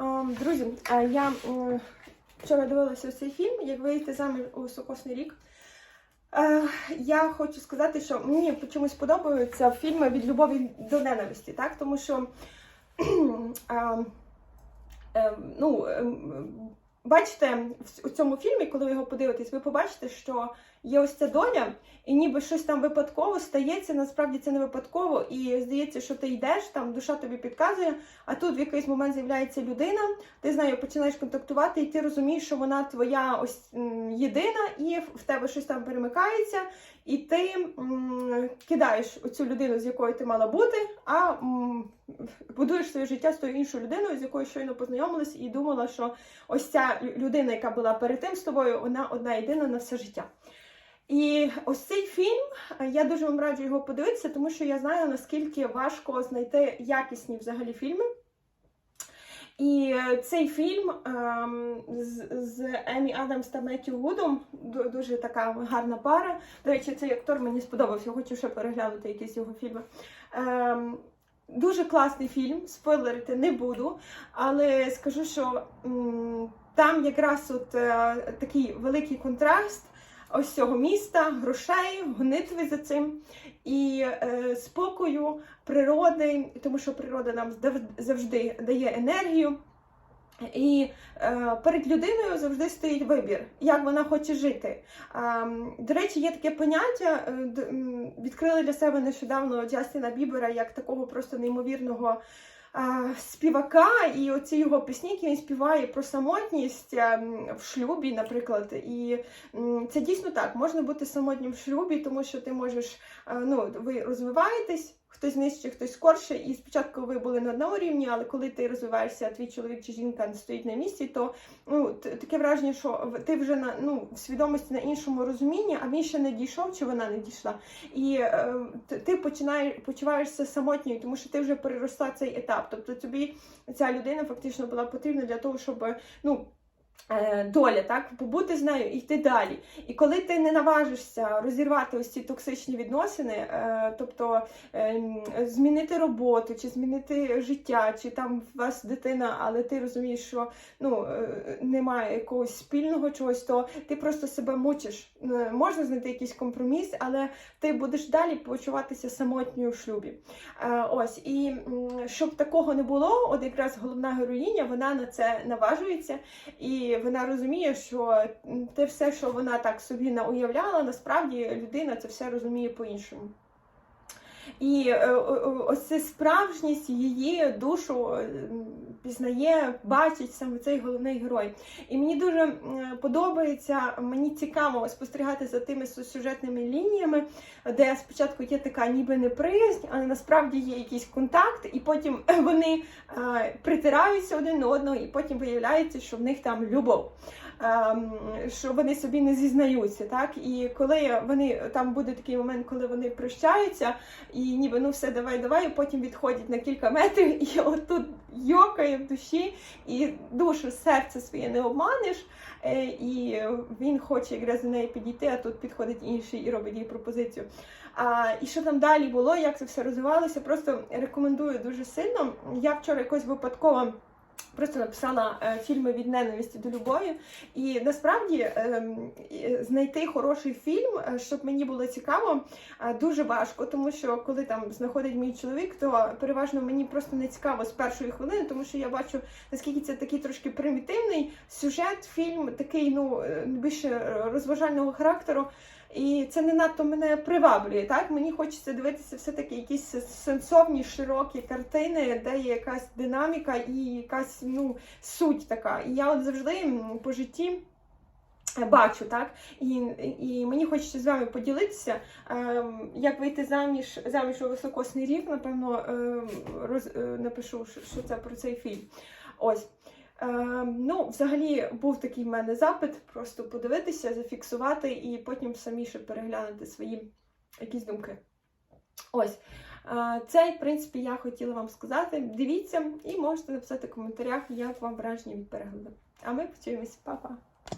Ем, Друзі, е, я вчора дивилася цей фільм, як вийти заміж у сокосний рік. Е, Я хочу сказати, що мені чомусь подобаються фільми від любові до ненависті, так? Тому що ем, ем, ну, бачите, у цьому фільмі, коли ви його подивитесь, ви побачите, що є ось ця доля, і ніби щось там випадково стається, насправді це не випадково, і здається, що ти йдеш, там душа тобі підказує, а тут в якийсь момент з'являється людина, ти з нею починаєш контактувати, і ти розумієш, що вона твоя ось єдина, і в- тебе щось там перемикається, і ти м, кидаєш оцю людину, з якою ти мала бути, а м, будуєш своє життя з тою іншою людиною, з якою щойно познайомилась, і думала, що ось ця людина, яка була перед тим з тобою, вона одна єдина на все життя. І ось цей фільм, я дуже вам раджу його подивитися, тому що я знаю, наскільки важко знайти якісні взагалі фільми. І е, цей фільм ем, з, з Емі Адамс та Меттю Вудом дуже така гарна пара. До речі, цей актор мені сподобався, хочу ще переглянути якісь його фільми. Ем, дуже класний фільм, спойлерити не буду, але скажу, що там якраз от е, такий великий контраст ось цього міста, грошей, гонитви за цим і е, спокою, природи, тому що природа нам завжди дає енергію. І е, перед людиною завжди стоїть вибір, як вона хоче жити. Ем, до речі, є таке поняття, е, відкрили для себе нещодавно Джастіна Бібера як такого просто неймовірного е, співака, і оці його пісні, які він співає про самотність ем, в шлюбі, наприклад. І це дійсно так, можна бути самотнім в шлюбі, тому що ти можеш, е, ну, ви розвиваєтесь. Хтось нижче, хтось скорше, і спочатку ви були на одному рівні, але коли ти розвиваєшся, твій чоловік чи жінка не стоїть на місці, то ну таке враження, що ти вже на ну в свідомості на іншому розумінні, а він ще не дійшов, чи вона не дійшла. І е, ти починаєш почуваєшся самотньою, тому що ти вже переросла цей етап. Тобто тобі ця людина фактично була потрібна для того, щоб ну. Е, Доля, так, побути з нею і йти далі. І коли ти не наважишся розірвати ось ці токсичні відносини, е, тобто ем, змінити роботу, чи змінити життя, чи там у вас дитина, але ти розумієш, що ну, е, немає якогось спільного чогось, то ти просто себе мучиш. Е, Можна знайти якийсь компроміс, але ти будеш далі почуватися самотньою в шлюбі. Е, Ось, і щоб такого не було, от якраз головна героїня, вона на це наважується, і вона розуміє, що те все, що вона так собі науявляла, насправді людина це все розуміє по-іншому. І е, о- ось ця справжність її душу е, пізнає, бачить саме цей головний герой. І мені дуже подобається, мені цікаво спостерігати за тими сюжетними лініями, де спочатку є така ніби неприязнь, але насправді є якийсь контакт, і потім вони е, притираються один до одного, і потім виявляється, що в них там любов. Ем, що вони собі не зізнаються, так і коли вони там буде такий момент, коли вони прощаються, і ніби ну все, давай, давай, і потім відходять на кілька метрів, і отут йокає в душі, і душу, серце своє не обманеш. е, І він хоче якраз до неї підійти, а тут підходить інший і робить їй пропозицію. А, і що там далі було, як це все розвивалося, просто рекомендую дуже сильно. Я вчора якось випадково. Просто написала е, фільми від ненависті до любові, і насправді ем, знайти хороший фільм, е, щоб мені було цікаво, е, дуже важко, тому що коли там знаходить мій чоловік, то переважно мені просто не цікаво з першої хвилини, тому що я бачу наскільки це такий трошки примітивний сюжет, фільм такий, ну більше розважального характеру. І це не надто мене приваблює. Так мені хочеться дивитися все-таки якісь сенсовні, широкі картини, де є якась динаміка і якась ну суть така. І я от завжди по житті. е, Бачу, так, і, і мені хочеться з вами поділитися, ем, як вийти заміж заміж у високосний рік. Напевно, ем, роз, е, напишу, що, це про цей фільм. Ось. Ем, ну, взагалі, був такий в мене запит, просто подивитися, зафіксувати і потім самі ще переглянути свої якісь думки. Ось. Це, в принципі, я хотіла вам сказати. Дивіться і можете написати в коментарях, як вам враження від перегляду. А ми почуємось, Па-па!